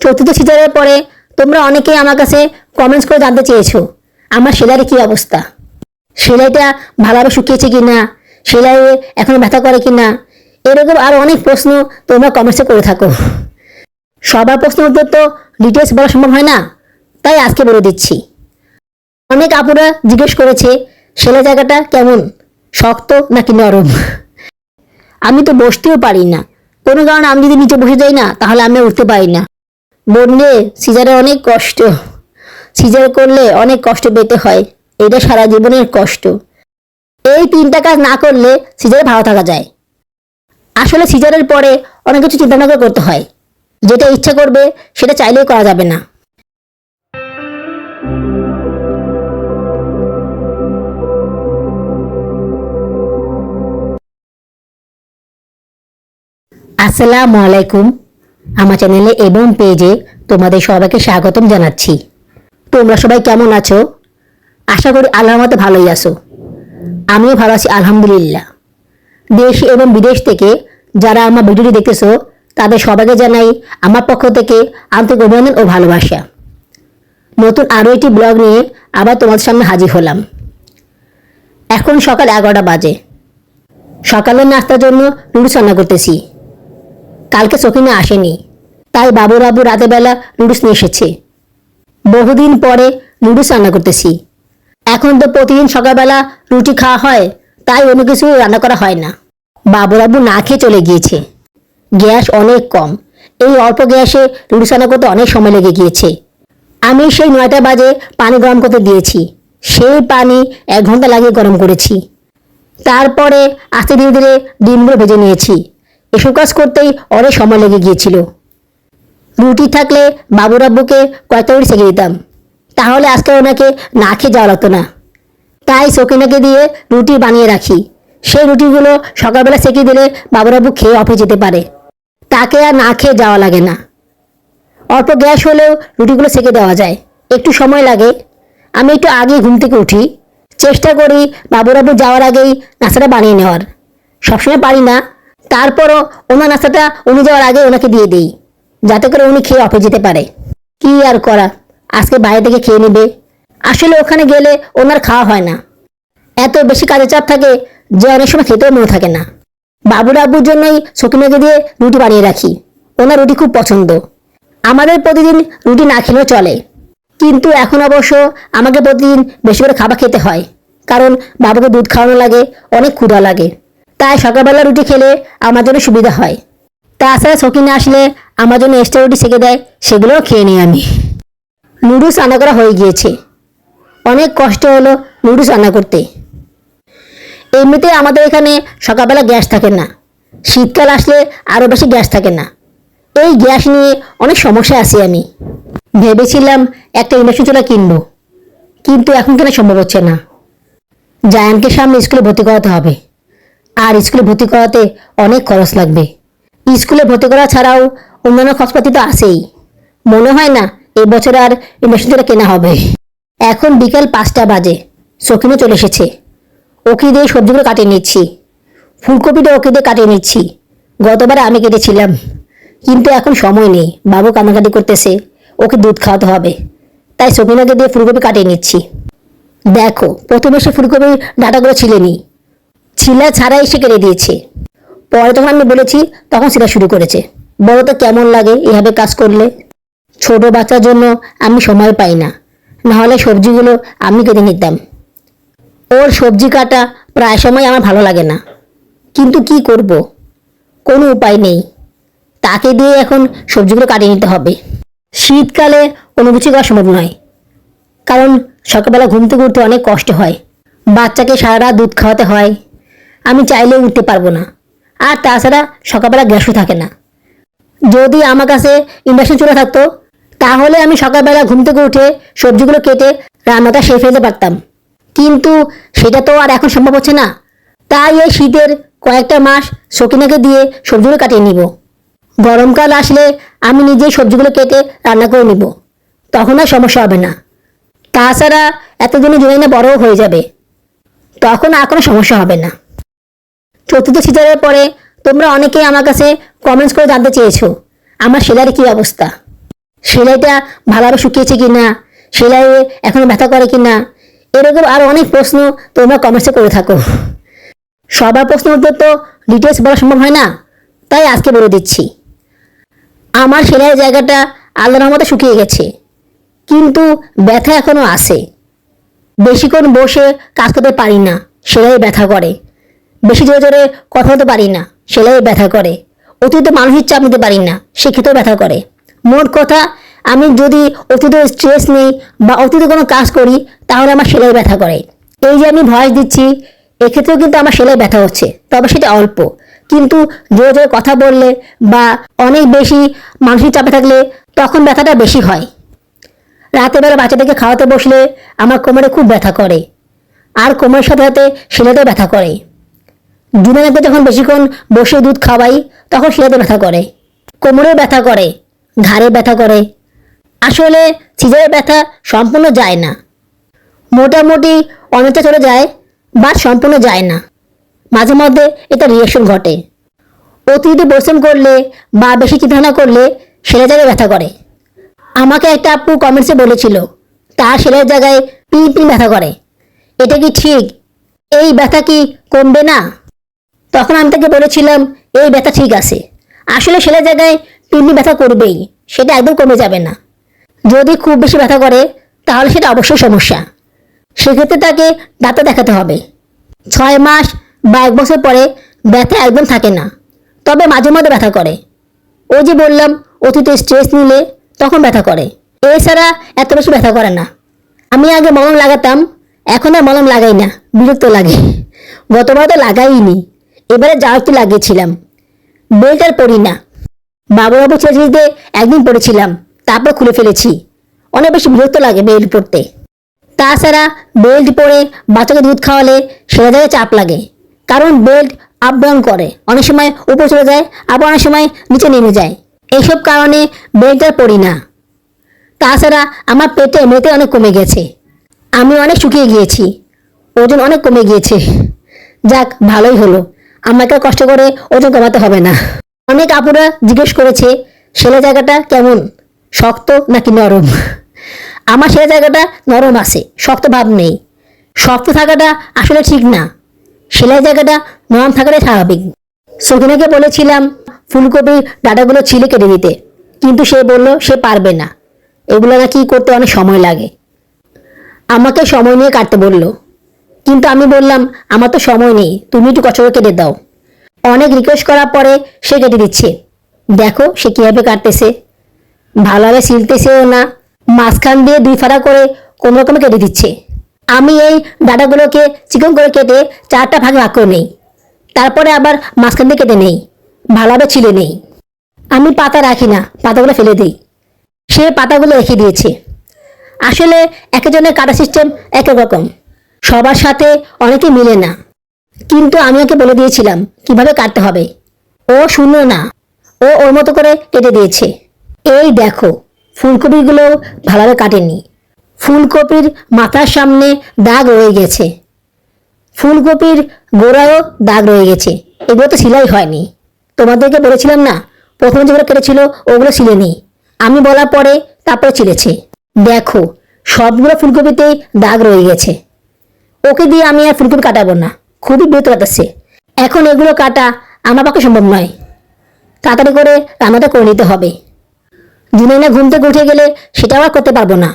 চতুর্থ সিজারের পরে তোমরা অনেকেই আমার কাছে কমেন্টস করে জানতে চেয়েছো। আমার সেলাইয়ের কী অবস্থা? সেলাইটা ভালোভাবে শুকিয়েছে কি না সেলাইয়ে এখন ব্যথা করে কি না এরকম আরও অনেক প্রশ্ন তোমরা কমেন্টসে করে থাকো। সবার প্রশ্নের উত্তর তো ডিটেলস বলা সম্ভব হয় না, তাই আজকে বলে দিচ্ছি। অনেক আপুরা জিজ্ঞেস করেছে, সেলাই জায়গাটা কেমন, শক্ত নাকি নরম? আমি তো বসতেও পারি না। কোনো কারণে আমি যদি নিচে বসে যাই না, তাহলে আমি উঠতে পারি না। বললে সিজারে অনেক কষ্ট। সিজার করলে অনেক কষ্ট পেতে হয়। এটা সারা জীবনের কষ্ট। এই তিনটা কাজ না করলে সিজারে ভালো থাকা যায়। আসলে সিজারের পরে অনেক কিছু চিন্তা ভাবনা করতে হয়। যেটা ইচ্ছা করবে, সেটা চাইলেই করা যাবে না। আসসালামু আলাইকুম। আমার চ্যানেলে এবং পেজে তোমাদের সবাইকে স্বাগতম জানাচ্ছি। তোমরা সবাই কেমন আছো? আশা করি আল্লাহর মতো ভালোই আছো। আমিও ভালো আছি, আলহামদুলিল্লাহ। দেশ এবং বিদেশ থেকে যারা আমার ভিডিওটি দেখতেছো, তাদের সবাইকে জানাই আমার পক্ষ থেকে আন্তরিক অভিনন্দন ও ভালোবাসা। নতুন আরও একটি ব্লগ নিয়ে আবার তোমাদের সামনে হাজির হলাম। এখন সকাল এগারোটা বাজে। সকালের নাস্তার জন্য নুডলস রান্না করতেছি। কালকে সকিনা আসেনি। তাই বাবুর আবু রাতের বেলা নুডলস নিয়ে এসেছে। বহুদিন পরে নুডলস রান্না করতেছি। এখন তো প্রতিদিন সকালবেলা রুটি খাওয়া হয়, তাই অন্য কিছু রান্না করা হয় না। বাবুর আবু না খেয়ে চলে গিয়েছে। গ্যাস অনেক কম। এই অল্প গ্যাসে নুডলস রান্না করতে অনেক সময় লেগে গিয়েছে। আমি সেই নয়টা বাজে পানি গরম করতে দিয়েছি। সেই পানি এক ঘণ্টা লাগিয়ে গরম করেছি। তারপরে আস্তে ধীরে ধীরে ডিমগুলো ভেজে নিয়েছি। এসব কাজ করতেই অনেক সময় লেগে গিয়েছিল। রুটি থাকলে বাবুর আব্বুকে কয়েকটা রুটি সেঁকে দিতাম। তাহলে আজকে ওনাকে না খেয়ে যাওয়া লাগতো না। তাই সকিনাকে দিয়ে রুটি বানিয়ে রাখি। সেই রুটিগুলো সকালবেলা সেঁকে দিলে বাবুর আব্বু খেয়ে অফিস যেতে পারে। তাকে আর না খেয়ে যাওয়া লাগে না। অল্প গ্যাস হলেও রুটিগুলো সেঁকে দেওয়া যায়। একটু সময় লাগে। আমি একটু আগে ঘুম থেকে উঠি। চেষ্টা করি বাবুরাবু যাওয়ার আগেই নাস্তাটা বানিয়ে নেওয়ার। সবসময় পারি না তারপরও ওনার নাস্তাটা উনি যাওয়ার আগে ওনাকে দিয়ে দিই, যাতে করে উনি খেয়ে অফিস যেতে পারে। কি আর করা? আজকে বাইরে থেকে খেয়ে নেবে। আসলে ওখানে গেলে ওনার খাওয়া হয় না। এত বেশি কাজের চাপ থাকে যে অনেক সময় খেতেও মনে থাকে না। বাবুর আব্বুর জন্যই সকিনাকে দিয়ে রুটি বানিয়ে রাখি। ওনার রুটি খুব পছন্দ। আমাদের প্রতিদিন রুটি না খেলেও চলে। কিন্তু এখন অবশ্য আমাকে প্রতিদিন বেশি করে খাবার খেতে হয়। কারণ বাবুকে দুধ খাওয়ানো লাগে, অনেক ক্ষুধা লাগে। তাই সকালবেলা রুটি খেলে আমার জন্য সুবিধা হয়। তাছাড়া সকিনা আসলে আমার জন্য এক্সট্রা রুটি সেকে দেয়, সেগুলোও খেয়ে নিই আমি। নুডলস রান্না করা হয়ে গিয়েছে। অনেক কষ্ট হলো নুডলস রান্না করতে। এমনিতে আমাদের এখানে সকালবেলা গ্যাস থাকে না। শীতকাল আসলে আরও বেশি গ্যাস থাকে না। এই গ্যাস নিয়ে অনেক সমস্যায় আছি আমি। ভেবেছিলাম একটা ইন্ডাকশন চুলা কিনবো, কিন্তু এখন কেনা সম্ভব হচ্ছে না? জায়ানকে সামনে স্কুলে ভর্তি করাতে হবে। আর স্কুলে ভর্তি করাতে অনেক খরচ লাগবে। স্কুলে ভর্তি করা ছাড়াও অন্যান্য খরচপাতি তো আছেই। মনে হয় না এই বছর আর চুলা কেনা হবে। এখন বিকাল পাঁচটা বাজে। সকিনও চলে এসেছে। ওকে দিয়ে সবজিগুলো কাটিয়ে নিচ্ছি। ফুলকপিটা ওকে দিয়ে কাটিয়ে নিচ্ছি। গতবার আমি কেটেছিলাম। কিন্তু এখন সময় নেই। বাবু কান্নাকাটি করতেছে। ওকে দুধ খাওয়াতে হবে। তাই সকিনাকে দিয়ে ফুলকপি কাটিয়ে নিচ্ছি। দেখো প্রথমে সে ফুলকপির ডাটাগুলো ছিলে নি ছিলা ছাড়াই সে কেটে দিয়েছে পরে যখন আমি বলেছি, তখন সেটা শুরু করেছে। বলো তো কেমন লাগে এভাবে কাজ করলে? ছোট বাচ্চার জন্য আমি সময় পাই না। নাহলে সবজিগুলো আমি কেটে নিতাম। ওর সবজি কাটা প্রায় সময় আমার ভালো লাগে না। কিন্তু কি করব? কোনো উপায় নেই। তাকে দিয়ে এখন সবজিগুলো কাটিয়ে নিতে হবে। শীতকালে কোনো কিছু করা সম্ভব নয়। কারণ সকালবেলা ঘুম থেকে উঠতে অনেক কষ্ট হয়। বাচ্চাকে সারা রাত দুধ খাওয়াতে হয়। আমি চাইলেও উঠতে পারব না। আর তাছাড়া সকালবেলা গ্যাসও থাকে না। যদি আমার কাছে ইন্ডাকশন চলে থাকতো, তাহলে আমি সকালবেলা ঘুম থেকে উঠে সবজিগুলো কেটে রান্নাটা সেরে ফেলতে পারতাম। কিন্তু সেটা তো আর এখন সম্ভব হচ্ছে না। তাই এই শীতের কয়েকটা মাস সকিনাকে দিয়ে সবজিগুলো কাটিয়ে নিব। গরমকাল আসলে আমি নিজেই সবজিগুলো কেটে রান্না করে নিব। তখন আর সমস্যা হবে না। তাছাড়া এতদিনে জুনাইনা বড়ও হয়ে যাবে। তখন আর কোনো সমস্যা হবে না। চতুর্থ সিজারের পরে তোমরা অনেকেই আমার কাছে কমেন্টস করে জানতে চেয়েছো। আমার সেলাইয়ের কী অবস্থা? সেলাইটা ভালোভাবে শুকিয়েছে কি না সেলাইয়ে এখনও ব্যথা করে কি না এরকম আরও অনেক প্রশ্ন তোমরা কমেন্টসে করে থাকো। সবার প্রশ্নের উত্তর তো ডিটেলস বলা সম্ভব হয় না, তাই আজকে বলে দিচ্ছি। আমার সেলাইয়ের জায়গাটা আল্লাহর রহমতে শুকিয়ে গেছে, কিন্তু ব্যথা এখনও আছে। বেশিক্ষণ বসে কাজ করতে পারি না সেলাই ব্যথা করে। বেশি জোরে জোরে কথা বলতে পারি না। সেলাই ব্যথা করে। অতিরিক্ত মানসিক চাপ নিতে পারি না সেক্ষেত্রেও ব্যথা করে। মোট কথা, আমি যদি অতিরিক্ত স্ট্রেস নিই বা অতিরিক্ত কোনো কাজ করি, তাহলে আমার সেলাই ব্যথা করে। এই যে আমি ভয়েস দিচ্ছি, এক্ষেত্রেও কিন্তু আমার সেলাই ব্যথা হচ্ছে, তবে সেটা অল্প। কিন্তু জোরে জোরে কথা বললে বা অনেক বেশি মানসিক চাপে থাকলে তখন ব্যথাটা বেশি হয়। রাতের বেলা বাচ্চাদেরকে খাওয়াতে বসলে আমার কোমরে খুব ব্যথা করে। আর কোমরের সাথে সাথে শিলাতেও ব্যথা করে। জুনাকে যখন বেশিক্ষণ বসে দুধ খাওয়াই, তখন শিলাতে ব্যথা করে। কোমরেও ব্যথা করে, ঘাড়ে ব্যথা করে। আসলে সিজারের ব্যথা সম্পূর্ণ যায় না। মোটামুটি অনেকটা চলে যায় বা সম্পূর্ণ যায় না। মাঝে মধ্যে এটা রিয়েকশন ঘটে। অতিরিক্ত পরিশ্রম করলে বা বেশি চিন্তাভাবনা করলে সেটা জায়গায় ব্যথা করে। আমাকে একটা আপু কমেন্টসে বলেছিল, তার সেলের জায়গায় পিন ব্যথা করে। এটা কি ঠিক? এই ব্যথা কি কমবে না? তখন আমি তাকে বলেছিলাম, এই ব্যথা ঠিক আছে। আসলে সেলের জায়গায় পিন ব্যথা করবেই, সেটা একদম কমে যাবে না। যদি খুব বেশি ব্যথা করে, তাহলে সেটা অবশ্যই সমস্যা। সেক্ষেত্রে তাকে ডাক্তার দেখাতে হবে। ছয় মাস বা এক বছর পরে ব্যথা একদম থাকে না, তবে মাঝে মধ্যে ব্যথা করে। ওই যে বললাম, অতীতে স্ট্রেস নিলে তখন ব্যথা করে। এছাড়া এত বেশি ব্যথা করে না। আমি আগে মলম লাগাতাম, এখন আর মলম লাগাই না, বিরক্ত লাগে। গতবার তো লাগাইনি। এবারে একটু লাগিয়েছিলাম। বেল্ট আর পরি না। বাবু বাবু ছেড়ে একদিন পড়েছিলাম, তারপর খুলে ফেলেছি। অনেক বেশি বিরক্ত লাগে বেল্ট পরতে তাছাড়া বেল্ট পরে বাচ্চাকে দুধ খাওয়ালে সেটা জায়গায় চাপ লাগে। কারণ বেল্ট আপ ডাউন করে। অনেক সময় উপর চলে যায়, আবার অনেক সময় নিচে নেমে যায়। এইসব কারণে বেল্ট আর পরি না। তাছাড়া আমার পেটে এমনিতে অনেক কমে গেছে। আমি অনেক শুকিয়ে গিয়েছি। ওজন অনেক কমে গিয়েছে। যাক, ভালোই হলো। আমাকে কষ্ট করে ওজন কমাতে হবে না। অনেক আপুরা জিজ্ঞেস করেছে সেলে জায়গাটা কেমন? শক্ত নাকি নরম? আমার সেলে জায়গাটা নরম আছে, শক্ত ভাব নেই। শক্ত থাকাটা আসলে ঠিক না। সেলাই জায়গাটা নরম থাকাটাই স্বাভাবিক। সকিনাকে বলেছিলাম, ফুলকপির ডাটাগুলো ছিলে কেটে দিতে। কিন্তু সে বলল, সে পারবে না। এগুলো নাকি করতে অনেক সময় লাগে। আমাকে সময় নিয়ে কাটতে বলল কিন্তু আমি বললাম, আমার তো সময় নেই, তুমি একটু কষ্ট কেটে দাও। অনেক রিকোয়েস্ট করার পরে সে কেটে দিচ্ছে। দেখো সে কীভাবে কাটতেছে। ভালোভাবে সিলতেছেও না, মাঝখান দিয়ে দুই ফাড়া করে কোনো রকমে কেটে দিচ্ছে। আমি এই ডাটাগুলোকে চিকন করে কেটে চারটা ভাগে ভাগ করে নেই। তারপরে আবার মাঝখান দিয়ে কেটে নেই। ভালোভাবে ছিলে নেই। আমি পাতা রাখি না, পাতাগুলো ফেলে দিই। সে পাতাগুলো রেখে দিয়েছে। আসলে একজনের কাটা সিস্টেম এক রকম। সবার সাথে অনেকে মিলে না। কিন্তু আমি ওকে বলে দিয়েছিলাম, কীভাবে কাটতে হবে? ও শুনলো না। ও ওর মতো করে কেটে দিয়েছে। এই দেখো, ফুলকপিগুলো ভালোভাবে কাটেনি। ফুলকপির মাথার সামনে দাগ রয়ে গেছে। ফুলকপির গোড়ায়ও দাগ রয়ে গেছে। এগুলো তো সিলাই হয়নি। তোমাদেরকে বলেছিলাম না, প্রথমে যেগুলো কেটেছিল ওগুলো ছিলেনি আমি বলার পরে তারপরে ছিলেছে। দেখো, সবগুলো ফুলকপিতেই দাগ রয়ে গেছে। ওকে দিয়ে আমি আর ফুলকপি কাটাবো না। খুবই বিরত লাগতেছে এখন এগুলো কাটা আমার পক্ষে সম্ভব নয়। তাড়াতাড়ি করে রান্নাটা করে নিতে হবে। জুনাইনা ঘুম থেকে উঠে গেলে সেটা আবার করতে পারব না।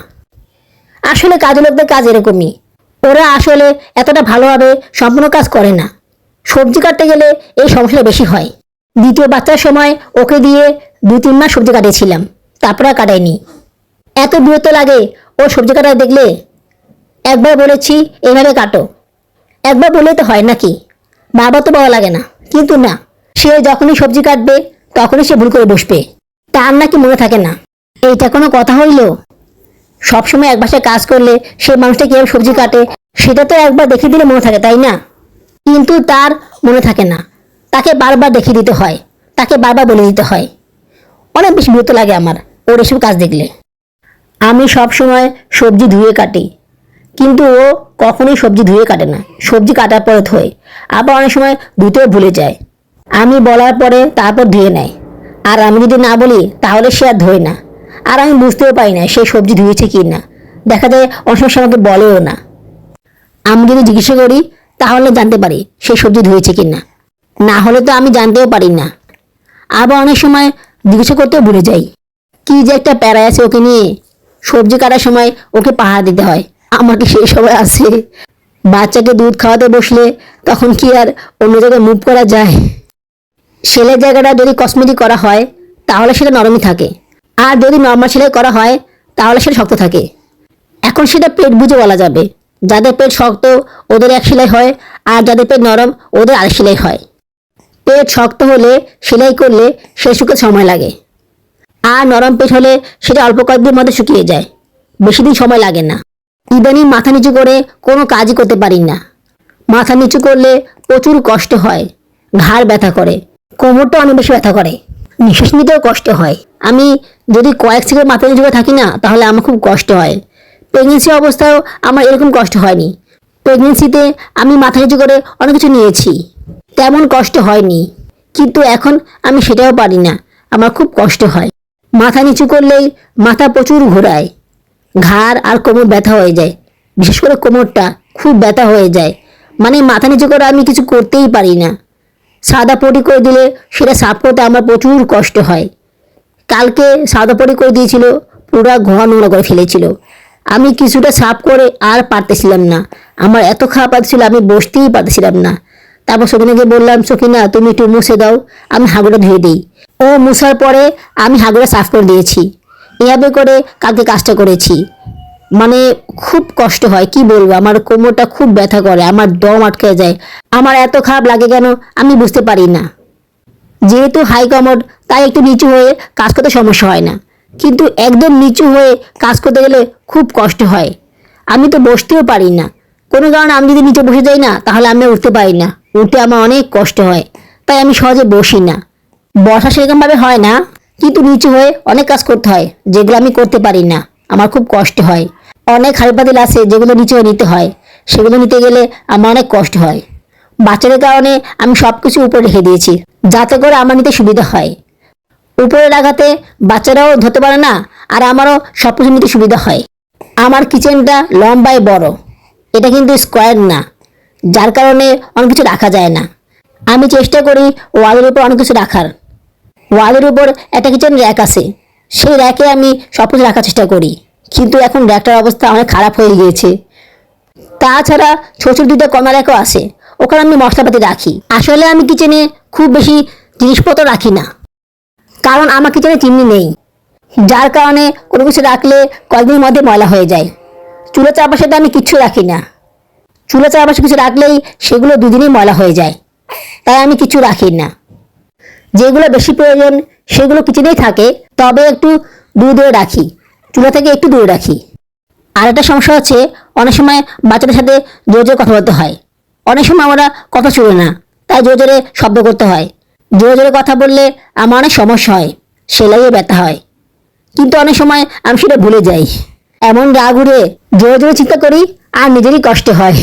আসলে কাজ লোকদের কাজ এরকমই। ওরা আসলে এতটা ভালোভাবে সম্পূর্ণ কাজ করে না। সবজি কাটতে গেলে এই সমস্যাটা বেশি হয়। দ্বিতীয় বাচ্চার সময় ওকে দিয়ে দুই তিন মাস সবজি কাটিয়েছিলাম। তারপরে আর কাটাইনি এত বিরক্ত লাগে ও সবজি কাটা দেখলে? একবার বলেছি, এভাবে কাটো। একবার বলে তো হয় নাকি? বাবা তো বলা লাগে না। কিন্তু না, সে যখনই সবজি কাটবে, তখনই সে ভুল করে বসবে। তার নাকি মনে থাকে না। এইটা কোনো কথা হইল? সবসময় এক বাসায় কাজ করলে সে মানুষটা কীভাবে সবজি কাটে, সেটা তো একবার দেখিয়ে দিলে মনে থাকে, তাই না? কিন্তু তার মনে থাকে না। তাকে বারবার দেখিয়ে দিতে হয়। তাকে বারবার বলে দিতে হয়। অনেক বেশি বিরক্ত লাগে আমার, ওর এসব কাজ দেখলে। আমি সব সময় সবজি ধুয়ে কাটি। কিন্তু ও কখনোই সবজি ধুয়ে কাটে না। সবজি কাটার পরে ধোয়, আবার অনেক সময় ধুতেও ভুলে যায়। আমি বলার পরে তারপর ধুয়ে নেয়। আর আমি যদি না বলি, তাহলে সে আর ধোয় না। আর আমি বুঝতেও পারি না সে সবজি ধুয়েছে কি না। দেখা যায় অনেক সময় আমাকে বলেও না। আমি যদি জিজ্ঞাসা করি, তাহলে জানতে পারি সে সবজি ধুয়েছে কি না। না হলে তো আমি জানতেও পারি না। আবার অনেক সময় জিজ্ঞাসা করতেও ভুলে যাই। কি যে একটা প্যারা আছে ওকে নিয়ে। সবজি কাটার সময় ওকে পাহারা দিতে হয়। আমার কি সেই সময় আছে। বাচ্চাকে দুধ খাওয়াতে বসলে তখন কি আর অন্য জায়গায় মুভ করা যায়? সেলের জায়গাটা যদি কসমেটিক করা হয়, তাহলে সেটা নরমই থাকে। আর যদি নর্মাল সেলাই করা হয়, তাহলে সেটা শক্ত থাকে। এখন সেটা পেট বুঝে বলা যাবে। যাদের পেট শক্ত, ওদের এক সেলাই হয়, আর যাদের পেট নরম, ওদের আরেক সেলাই হয়। পেট শক্ত হলে সেলাই করলে সে শুকে সময় লাগে। আর নরম পেট হলে সেটা অল্প কয়েকদিন মধ্যে শুকিয়ে যায়। বেশি দিন সময় লাগে না। ইদানিং মাথা নিচু করে কোনো কাজই করতে পারি না। মাথা নিচু করলে প্রচুর কষ্ট হয়, ঘাড় ব্যথা করে কোমরটা অনেক বেশি ব্যথা করে। নিঃশ্বাস নিতেও কষ্ট হয়। আমি যদি কয়েক সেকেন্ড মাথা নিচু করে থাকি না, তাহলে আমার খুব কষ্ট হয়। প্রেগনেন্সি অবস্থায়ও আমার এরকম কষ্ট হয়নি। প্রেগনেন্সিতে আমি মাথা নিচু করে অনেক কিছু নিয়েছি। তেমন কষ্ট হয়নি। কিন্তু এখন আমি সেটাও পারি না। আমার খুব কষ্ট হয়। মাথা নিচু করলেই মাথা প্রচুর ঘোরায়। ঘাড় আর কোমর ব্যথা হয়ে যায়। বিশেষ করে কোমরটা খুব ব্যথা হয়ে যায়। মানে মাথা নিচু করে আমি কিছু করতেই পারি না। সাদা পটি করে দিলে সেটা সাফ করতে আমার প্রচুর কষ্ট হয়। কালকে সাদা পটি করে দিয়েছিল, পুরা ঘোড়া নোংরা করে ফেলেছিল। আমি কিছুটা সাফ করে আর পারতেছিলাম না। আমার এত খারাপ লাগছিল আমি বসতেই পারতেছিলাম না। তারপর সকিনাকে বললাম, সকিনা, তুমি একটু মুছে দাও, আমি হাগুটা ধুয়ে দিই। ও মুছার পরে আমি হাগুটা সাফ করে দিয়েছি। এভাবে করে কালকে কাজটা করেছি। মানে খুব কষ্ট হয়, কি বলব? আমার কোমরটা খুব ব্যথা করে, আমার দম আটকে যায়। আমার এত খারাপ লাগে কেন আমি বুঝতে পারি না। যেহেতু হাই কমোড তাই একটু নিচু হয়ে কাজ করতে সমস্যা হয় না। কিন্তু একদম নিচু হয়ে কাজ করতে গেলে খুব কষ্ট হয়। আমি তো বসতেও পারি না। কোনো কারণে আমি যদি নিচে বসে যাই না, তাহলে আমি উঠতে পারি না। উঠতে আমার অনেক কষ্ট হয়। তাই আমি সহজে বসি না। বসা সেরকমভাবে হয় না। কিন্তু নিচু হয়ে অনেক কাজ করতে হয়, যেগুলো আমি করতে পারি না। আমার খুব কষ্ট হয়। অনেক হাড়িপাতিল আছে যেগুলো নিচে হয়ে নিতে হয়। সেগুলো নিতে গেলে আমার অনেক কষ্ট হয়। বাচ্চাদের কারণে আমি সব কিছু উপরে রেখে দিয়েছি, যাতে করে আমার নিতে সুবিধা হয়। উপরে রাখাতে বাচ্চারাও ধরতে পারে না, আর আমারও সব কিছু নিতে সুবিধা হয়। আমার কিচেনটা লম্বায় বড়। এটা কিন্তু স্কোয়ার না, যার কারণে অনেক কিছু রাখা যায় না। আমি চেষ্টা করি ওয়ালের উপর অনেক কিছু রাখার। ওয়ালের উপর একটা কিচেন র্যাক আছে। সেই র্যাকে আমি সব কিছু রাখার চেষ্টা করি। কিন্তু এখন র্যাকটার অবস্থা অনেক খারাপ হয়ে গিয়েছে। তাছাড়া ছোট দুটো কর্নার র্যাকও আছে। ওখানে আমি মশলাপাতি রাখি। আসলে আমি কিচেনে খুব বেশি জিনিসপত্র রাখি না। কারণ আমার কিচেনে চিমনি নেই। যার কারণে কোনো কিছু রাখলে কয়েকদিনের মধ্যে ময়লা হয়ে যায়। চুলো চারপাশেটা আমি কিচ্ছু রাখি না। চুলো চারপাশে কিছু রাখলেই সেগুলো দুদিনেই ময়লা হয়ে যায়। তাই আমি কিছু রাখি না। যেগুলো বেশি প্রয়োজন, সেগুলো কিচেনেই থাকে, তবে একটু দূরে দূরে রাখি। চুলা থেকে একটু দূরে রাখি। আর একটা সমস্যা হচ্ছে, অনেক সময় বাচ্চাদের সাথে জোরে জোরে কথা বলতে হয়। অনেক সময় আমরা কথা শুনি না, তাই জোরে জোরে শব্দ করতে হয়। জোরে জোরে কথা বললে আমার অনেক সমস্যা হয়, সেলাইয়ে ব্যথা হয়। কিন্তু অনেক সময় আমি সেটা ভুলে যাই। এমন রাগ উড়ে জোরে জোরে চিন্তা করি, আর নিজেরই কষ্ট হয়।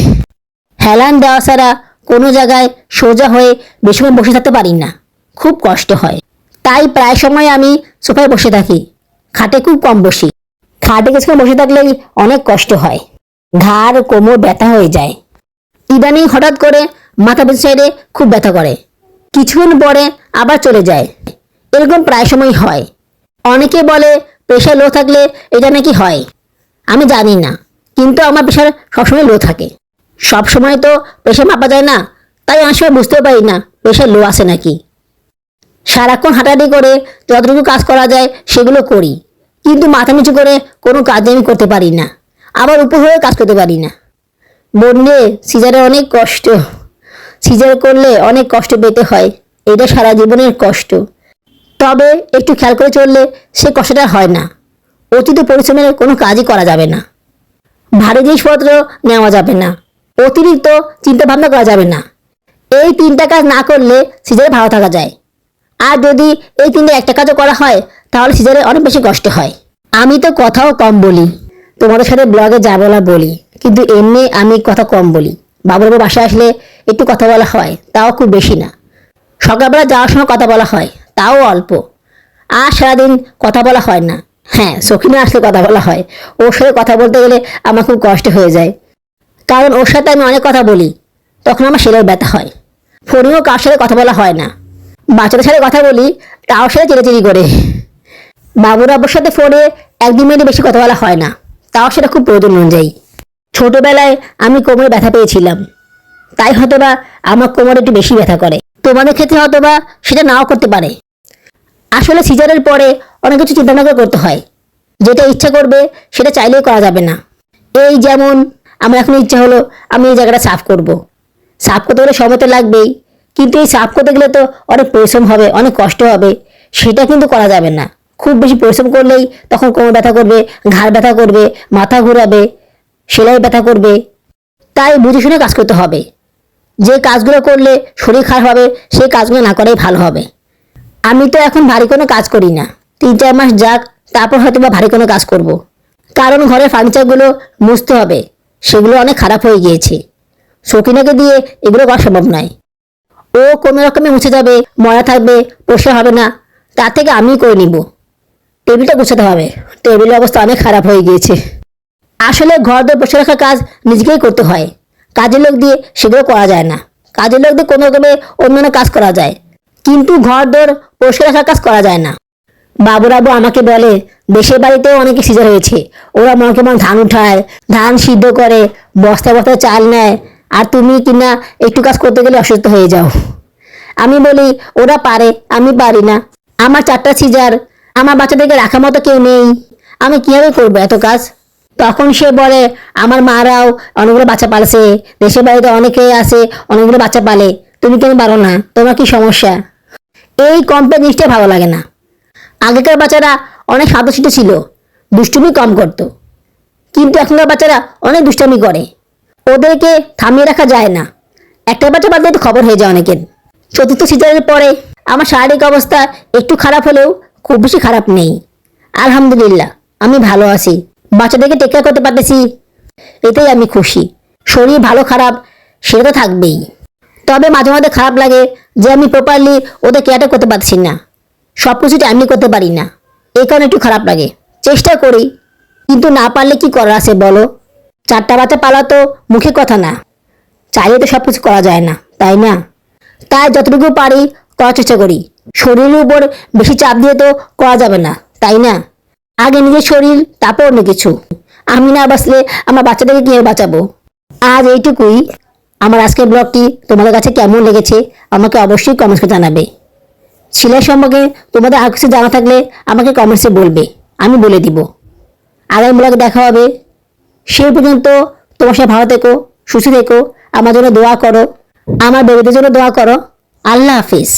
হেলান দেওয়া ছাড়া কোনো জায়গায় সোজা হয়ে বেশিক্ষণ বসে থাকতে পারি না। খুব কষ্ট হয়। তাই প্রায় সময় আমি সোফায় বসে থাকি। খাটে খুব কম বসি। খাটে কিছুক্ষণ বসে থাকলেই অনেক কষ্ট হয়। ঘাড়, কোমর ব্যথা হয়ে যায়। ইদানিং হঠাৎ করে মাথা পিছু সাইডে খুব ব্যথা করে। কিছুক্ষণ পরে আবার চলে যায়। এরকম প্রায় সময় হয়। অনেকে বলে, প্রেশার লো থাকলে এটা নাকি হয়? আমি জানি না। কিন্তু আমার প্রেশার সবসময় লো থাকে। সব সময় তো প্রেশার মাপা যায় না। তাই অনেক সময় বুঝতেও পারি না, প্রেশার লো আছে নাকি? সারাক্ষণ হাঁটাহাঁটি করে যতটুকু কাজ করা যায় সেগুলো করি। কিন্তু মাথা নিচু করে কোনো কাজ আমি করতে পারি না। আবার উপর হয়ে কাজ করতে পারি না। বললে সিজারে অনেক কষ্ট। সিজার করলে অনেক কষ্ট পেতে হয়। এটা সারা জীবনের কষ্ট। তবে একটু খেয়াল করে চললে সে কষ্টটা হয় না। অতীত পরিশ্রমের কোনো কাজই করা যাবে না। ভারী জিনিসপত্র নেওয়া যাবে না। অতিরিক্ত চিন্তা ভাবনা করা যাবে না। এই তিনটা কাজ না করলে সিজারে ভালো থাকা যায়। আর যদি এই তিনটে একটা কাজও করা হয়, তাহলে সিজারে অনেক বেশি কষ্ট হয়। আমি তো কথাও কম বলি। তোমাদের সাথে ব্লগে যা বলা বলি। কিন্তু এমনি আমি কথা কম বলি। বাবুর বাবু বাসায় আসলে একটু কথা বলা হয়, তাও খুব বেশি না। সকালবেলা যাওয়ার সময় কথা বলা হয়, তাও অল্প। আর সারাদিন কথা বলা হয় না। হ্যাঁ সখিনা আসলে কথা বলা হয়। ওর সাথে কথা বলতে গেলে আমার খুব কষ্ট হয়ে যায়। কারণ ওর সাথে আমি অনেক কথা বলি। তখন আমার সেলাই ব্যথা হয়। ফোনেও কার সাথে কথা বলা হয় না। বাচ্চাদের সাথে কথা বলি, তাও সাথে চিড়েচিড়ি করে। বাবুর আব্বুর সাথে ফোনে এক দু মিনিটে বেশি কথা বলা হয় না, তাও সেটা খুব প্রয়োজন অনুযায়ী। ছোটবেলায় আমি কোমরে ব্যথা পেয়েছিলাম, তাই হয়তোবা আমার কোমরে একটু বেশি ব্যথা করে। তোমাদের ক্ষেত্রে হয়তোবা সেটা নাও করতে পারে। আসলে সিজারের পরে অনেক কিছু চিন্তা ভাবনা করতে হয়। যেটা ইচ্ছা করবে, সেটা চাইলেও করা যাবে না। এই যেমন, আমার এখন ইচ্ছা হলো আমি এই জায়গাটা সাফ করব। সাফ করতে হলে সময় তো লাগবেই। কিন্তু এই সাফ করতে গেলে তো অনেক পরিশ্রম হবে, অনেক কষ্ট হবে। সেটা কিন্তু করা যাবে না। খুব বেশি পরিশ্রম করলেই তখন কোমর ব্যথা করবে, ঘাড় ব্যথা করবে, মাথা ঘুরাবে, সেলাই ব্যথা করবে। তাই বুঝে শুনে কাজ করতে হবে। যে কাজগুলো করলে শরীর খারাপ হবে, সেই কাজগুলো না করাই ভালো হবে। আমি তো এখন ভারী কোনো কাজ করি না। তিন চার মাস যাক, তারপর হয়তো বা ভারী কোনো কাজ করব। কারণ ঘরের ফার্নিচারগুলো মুছতে হবে, সেগুলো অনেক খারাপ হয়ে গিয়েছে। শকিনাকে দিয়ে এগুলো করা সম্ভব নয়। ও কোনো রকমে মুছে যাবে ময়লা থাকবে, পোষা হবে না। তার থেকে আমিই করে নিব। টেবিলটা গুছাতে হবে। টেবিলের অবস্থা অনেক খারাপ হয়ে গিয়েছে। আসলে ঘর দর বসে রাখার কাজ নিজেকেই করতে হয়। কাজের লোক দিয়ে সেগুলো করা যায় না। কাজের লোক দিয়ে কোনো রকমে অন্যান্য কাজ করা যায়। কিন্তু ঘর দর পরিষ্কার রাখার কাজ করা যায় না। বাবুরাবু আমাকে বলে, দেশের বাড়িতেও অনেকে সিজার হয়েছে। ওরা মনে কেমন ধান উঠায়, ধান সিদ্ধ করে বস্তা বস্তা চাল নেয়। আর তুমি কিনা একটু কাজ করতে গেলে অসুস্থ হয়ে যাও। আমি বলি, ওরা পারে, আমি পারি না। আমার চারটা সিজার, আমার বাচ্চাদেরকে রাখার মতো কেউ নেই। আমি কীভাবে করব এত কাজ? তখন সে বলে, আমার মারাও অনেকগুলো বাচ্চা পালছে। দেশের বাড়িতে অনেকে আছে, অনেকগুলো বাচ্চা পালে। তুমি কেন পারো না? তোমার কি সমস্যা? এই কম্পেয়ার জিনিসটা ভালো লাগে না। আগেকার বাচ্চারা অনেক সাদশিত ছিল। দুষ্টুমি কম করতো। কিন্তু এখনকার বাচ্চারা অনেক দুষ্টামি করে। ওদেরকে থামিয়ে রাখা যায় না। একটা বাচ্চা বাদ খবর হয়ে যায় অনেকের। চতুর্থ সিজনের পরে আমার শারীরিক অবস্থা একটু খারাপ হলেও খুব বেশি খারাপ নেই। আলহামদুলিল্লাহ, আমি ভালো আছি। বাচ্চাদেরকে টেক কেয়ার করতে পারতেছি, এতেই আমি খুশি। শরীর ভালো খারাপ, সেটা তো থাকবেই। তবে মাঝে মাঝে খারাপ লাগে যে আমি প্রপারলি ওদের কেয়ারটা করতে পারছি না। সব কিছুটা আমি করতে পারি না। এই কারণে একটু খারাপ লাগে। চেষ্টা করি, কিন্তু না পারলে কি করার আছে বলো? চারটা বাচ্চা পালা তো মুখে কথা না। চাইলে তো সব কিছু করা যায় না, তাই না? তাই যতটুকু পারি করার চেষ্টা করি। শরীরের উপর বেশি চাপ দিয়ে তো করা যাবে না, তাই না? আগে নিজের শরীর, তারপর অন্য কিছু। আমি না বাঁচলে আমার বাচ্চাদেরকে কীভাবে বাঁচাবো? আজ এইটুকুই। আমার আজকের ব্লগটি তোমাদের কাছে কেমন লেগেছে, আমাকে অবশ্যই কমেন্টসে জানাবে। ছেলের সম্পর্কে তোমাদের আর কিছু জানা থাকলে আমাকে কমেন্টসে বলবে, আমি বলে দিব। আগামী ব্লগে দেখা হবে। সেই পর্যন্ত তোমার সাথে ভালো থেকো, সুস্থ থেকো। আমার জন্য দোয়া করো। আমার বেবিদের জন্য দোয়া করো। আল্লাহ হাফিজ।